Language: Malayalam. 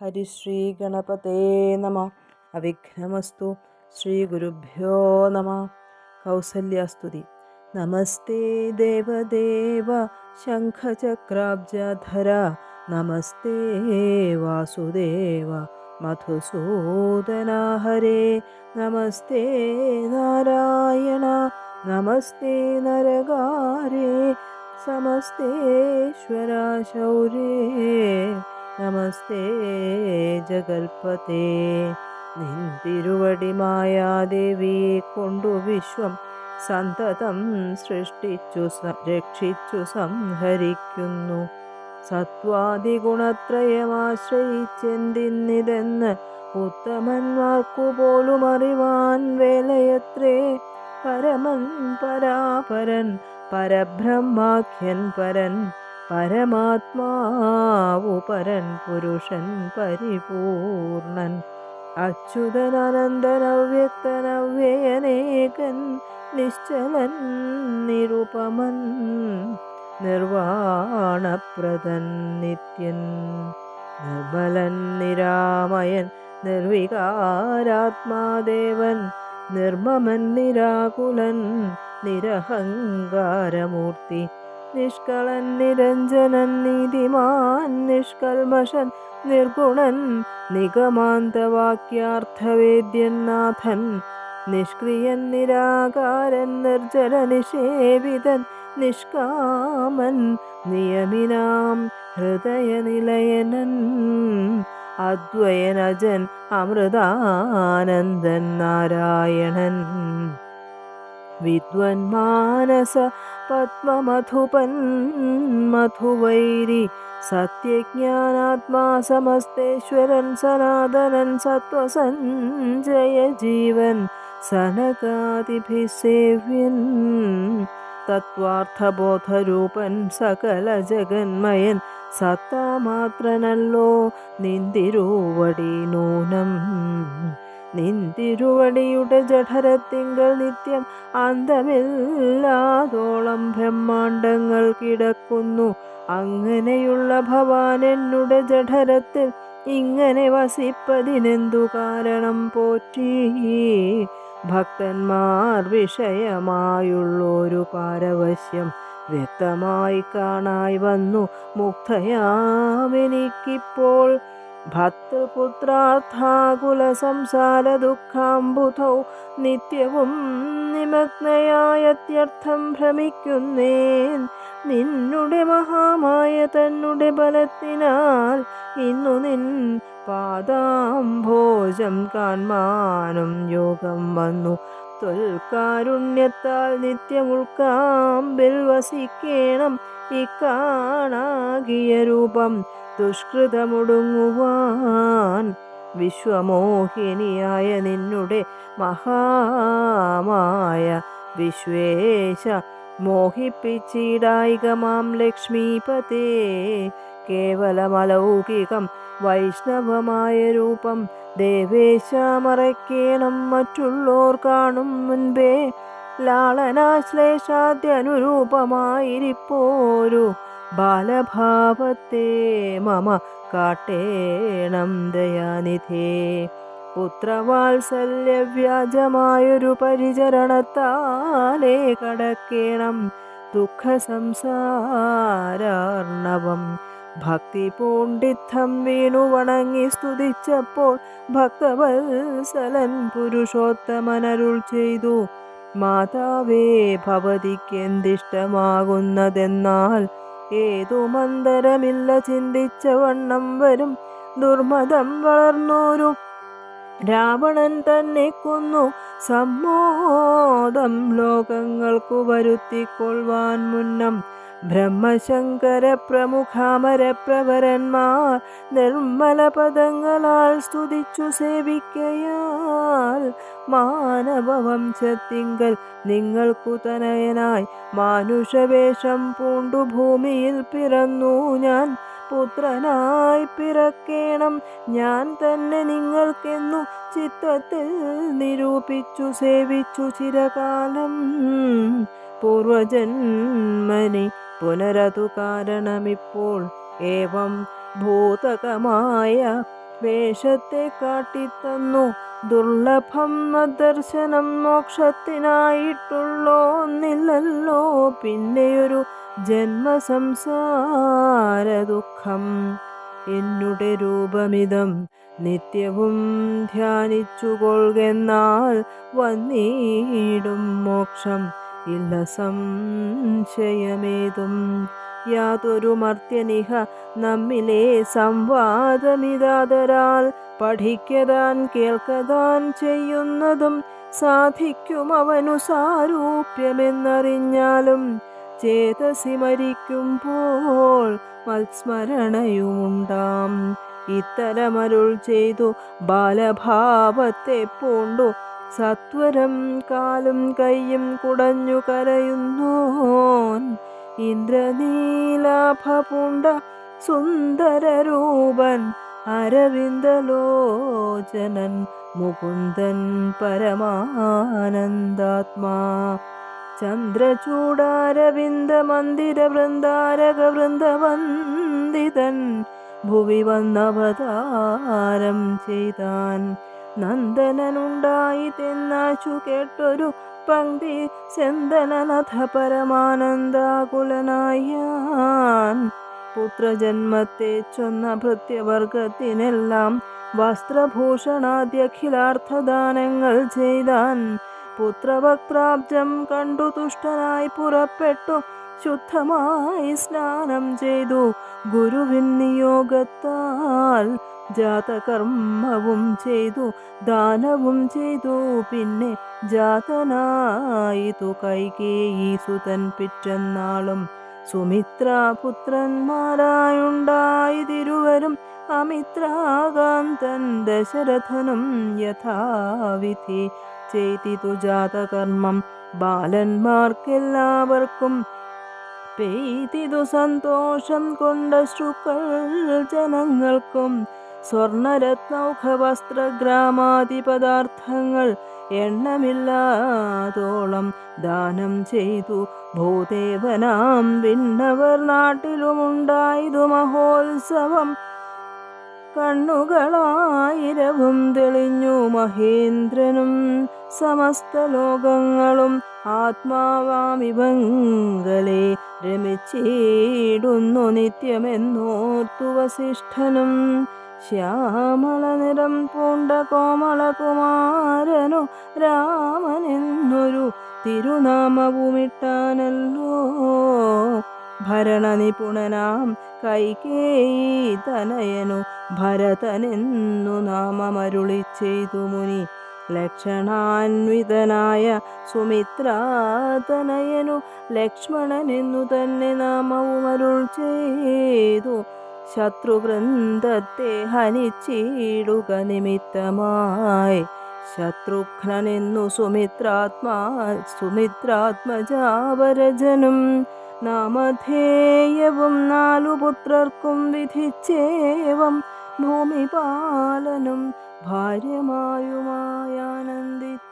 ഹരിശ്രീ ഗണപതേ നമ അവിഘ്നമസ്തു ശ്രീഗുരുഭ്യോ നമ കൗസല്യാസ്തുതി നമസ്തേ ദേവദേവ ശംഖചക്രാബ്ജധര നമസ്തേ വാസുദേവ മധുസൂദന ഹരേ നമസ്തേ നാരായണ നമസ്തേ നരകാരേ സമസ്തേശ്വര ശൗരേ നമസ്തേ ജഗൽപതേ. നിൻ തിരുവടി മായാദേവിയെ കൊണ്ടു വിശ്വം സന്തതം സൃഷ്ടിച്ചു സംരക്ഷിച്ചു രക്ഷിച്ചു സംഹരിക്കുന്നു. സത്വാദിഗുണത്രയമാശ്രയിച്ചെന്തിന്നിതെന്ന് ഉത്തമന്മാർക്കു പോലും അറിവാൻ വേലയത്രേ. പരമൻ പരാപരൻ പരബ്രഹ്മാഖ്യൻ പരൻ പരമാത്മാവു പരൻ പുരുഷൻ പരിപൂർണൻ. അച്യുതനനന്ദനവ്യക്തനവ്യയനേകൻ നിശ്ചലൻ നിരുപമൻ നിർവാണപ്രദൻ നിത്യൻ. നിർമ്മലൻ നിരാമയൻ നിർവികാരാത്മാദേവൻ നിർമ്മമൻ നിരാകുലൻ നിരഹങ്കാരമൂർത്തി. നിഷ്കളൻ നിരഞ്ജനൻ നീതിമാൻ നിഷ്കൽമഷൻ നിർഗുണൻ നിഗമാന്തവാക്യാർത്ഥവേദ്യൻ നാഥൻ നിഷ്ക്രിയൻ നിരാകാരൻ നിർജല നിഷേവിതൻ നിഷ്കാമൻ നിയമിനാം ഹൃദയനിലയനൻ അദ്വയനജൻ അമൃതാനന്ദൻ നാരായണൻ. വിദ്വന്മാനസ പത്മമധുപൻ മധുവൈരി സത്യജ്ഞാനാത്മാ സമസ്തേശ്വരൻ സനാതനൻ സത്വസഞ്ജയ ജീവൻ സനകാതിഭിസേവ്യൻ തത്വാർത്ഥബോധരൂപൻ സകല ജഗന്മയൻ സത്താമാത്രനല്ലോ നിന്തിരൂവടി നൂനം നിന്തിരുവടിയുടെ ജഠരത്തിങ്കൾ നിത്യം അന്തമില്ലാതോളം ബ്രഹ്മാണ്ടങ്ങൾ കിടക്കുന്നു. അങ്ങനെയുള്ള ഭവാൻ എന്നുടെ ജഠരത്തിൽ ഇങ്ങനെ വസിപ്പതിനെന്തു കാരണം പോറ്റി? ഭക്തന്മാർ വിഷയമായുള്ളൊരു പാരവശ്യം വ്യക്തമായി കാണായി വന്നു. മുക്തയാമെനിക്കിപ്പോൾ ഭർത്തൃപുത്രാർത്ഥാകുല സംസാര ദുഃഖാംബുധൗ നിത്യവും നിമഗ്നയായത്യർത്ഥം ഭ്രമിക്കുന്നേൻ. നിന്നുടെ മഹാമായ തന്നുടെ ബലത്തിനാൽ ഇന്നു നിൻ പാദാംഭോജം കാൺമാനും യോഗം വന്നു. തൊൽക്കാരുണ്യത്താൽ നിത്യമുൾക്കാമ്പിൽ വസിക്കേണം. ഇക്കാണാകിയ രൂപം ദുഷ്കൃതമുടുങ്ങുവാൻ വിശ്വമോഹിനിയായ നിന്നുടെ മഹാമായ വിശ്വേശ മോഹിപ്പിച്ചിടായികമാം ലക്ഷ്മീപതേ. കേവലമലൗകികം വൈഷ്ണവമായ രൂപം ദേവേശ മറയ്ക്കേണം മറ്റുള്ളോർ കാണും മുൻപേ. ലാളനാശ്ലേഷാദ്യനുരൂപമായിരിപ്പോരു ബാലഭാവത്തെ മമ കാട്ടേണം ദയാനിധേ. പുത്രവാത്സല്യവ്യാജമായൊരു പരിചരണത്താലേ കടക്കേണം ദുഃഖ സംസാരാർണവം ഭക്തി പൂണ്ടിത്തം വീണു വണങ്ങി സ്തുതിച്ചപ്പോൾ ഭക്തവത്സലൻ പുരുഷോത്തമനരുൾ ചെയ്തു. മാതാവേ ഭവതിക്കെന്തിഷ്ടമാകുന്നതെന്നാൽ ഏതു മന്ദരമില്ല ചിന്തിച്ച വണ്ണം വരും. ദുർമതം വളർന്നോരു രാവണൻ തന്നെ കൊന്നു. സമ്മോദം ലോകങ്ങൾക്കു വരുത്തിക്കൊള്ളുവാൻ മുന്നം ബ്രഹ്മശങ്കര പ്രമുഖാമര പ്രവരന്മാർ നിർമ്മല പദങ്ങളാൽ സ്തുതിച്ചു സേവിക്കയാൽ മാനവവംശത്തിങ്കൽ നിങ്ങൾക്കു തനയനായി മാനുഷവേഷം പൂണ്ടു ഭൂമിയിൽ പിറന്നു ഞാൻ പുത്രനായി പിറക്കേണം. ഞാൻ തന്നെ നിങ്ങൾക്കെന്നു ചിത്തത്തിൽ നിരൂപിച്ചു സേവിച്ചു ചിരകാലം. പൂർവജന്മനി പുനരതു കാരണമിപ്പോൾ ഏവം ഭൂതകമായ വേഷത്തെ കാട്ടിത്തന്നു. ദുർലഭം ദർശനം മോക്ഷത്തിനായിട്ടുള്ളോ ഒന്നില്ലല്ലോ പിന്നെയൊരു ജന്മസംസാര ദുഃഖം എന്നുടെ രൂപമിതം നിത്യവും ധ്യാനിച്ചുകൊള്ളുകെന്നാൽ വന്നീടും മോക്ഷം. ഇല്ല സംശയമേതും. യാതൊരു മർത്യനിഹ നമ്മിലെ സംവാദമിതാതരാൽ പഠിക്കതാൻ കേൾക്കതാൻ ചെയ്യുന്നതും സാധിക്കും അവനു സാരൂപ്യമെന്നറിഞ്ഞാലും ചേതസി മരിക്കുമ്പോൾ മത്സ്മരണയുമുണ്ടാം. ഇത്തരമരുൾ ചെയ്തു ബാലഭാവത്തെ പൂണ്ടു സത്വരം കാലും കൈയും കുടഞ്ഞു കരയുന്നോൻ. ഇന്ദ്രനീലാഭപുണ്ട സുന്ദരരൂപൻ അരവിന്ദലോചനൻ മുകുന്ദൻ പരമാനന്ദാത്മാ. ചന്ദ്രചൂടാരവിന്ദ മന്ദിര വൃന്ദാരക വൃന്ദവന്ദിതൻ ഭുവി വന്നവതാരം ചെയ്താൻ നന്ദനനുണ്ടായി തെന്നാച്ചു കേട്ടൊരു പങ്ക്തി സെന്തനനഥ പരമാനന്ദാകുലനായാൻ. പുത്രജന്മത്തെ ചൊന്ന ഭൃത്യവർഗത്തിനെല്ലാം വസ്ത്രഭൂഷണാദ്യഖിലാർത്ഥദാനങ്ങൾ ചെയ്താൻ പുത്രവക്രാബ്ജം കണ്ടു തുഷ്ടനായി പുറപ്പെട്ടു. ശുദ്ധമായി സ്നാനം ചെയ്തു ഗുരുവിൻ നിയോഗത്താൽ ജാതകർമ്മവും ചെയ്തു ദാനവും ചെയ്തു. പിന്നെ ജാതനായിതു കൈകേയി സുതൻ പിറ്റന്നാളും സുമിത്ര പുത്രന്മാരായുണ്ടായി തിരുവരും അമിത്രാകാന്തൻ ദശരഥനും യഥാവിധി ചെയ്തിതു ജാതകർമ്മം. ബാലന്മാർക്കെല്ലാവർക്കും പെയ്തിതു സന്തോഷം കൊണ്ട ശുക്കൾ ജനങ്ങൾക്കും സ്വർണരത്നൗഖ വസ്ത്രഗ്രാമാദി പദാർത്ഥങ്ങൾ എണ്ണമില്ലാതോളം ദാനം ചെയ്തു. ഭൂദേവനാം വിണ്ണവർ നാട്ടിലുമുണ്ടായതു മഹോത്സവം. കണ്ണുകളായിരവും തെളിഞ്ഞു മഹേന്ദ്രനും സമസ്ത ലോകങ്ങളും ആത്മാവാമിവങ്ങളെ രമിച്ചിടുന്നു നിത്യമെന്നോർത്തു വസിഷ്ഠനും. ശ്യാമള നിറം പൂണ്ട കോമളകുമാരനു രാമനെന്നൊരു തിരുനാമവുമിട്ടാനല്ലോ. ഭരണനിപുണനാം കൈകേയി തനയനു ഭരതനെന്നു നാമമരുളി ചെയ്തു മുനി. ലക്ഷണാൻവിതനായ സുമിത്രാതനയനു ലക്ഷ്മണനെന്നു തന്നെ നാമവുമരുൾ ചെയ്തു. ശത്രുവൃന്ദത്തെ ഹനിച്ചിടുക നിമിത്തമായി. ശത്രുഘ്നെന്നു സുമിത്രാത്മാ സുമിത്രാത്മജാവരജനും നാമധേയവും നാലു പുത്രർക്കും വിധിച്ചേവം. ഭൂമിപാലനും भार्यमायुमायानन्दित्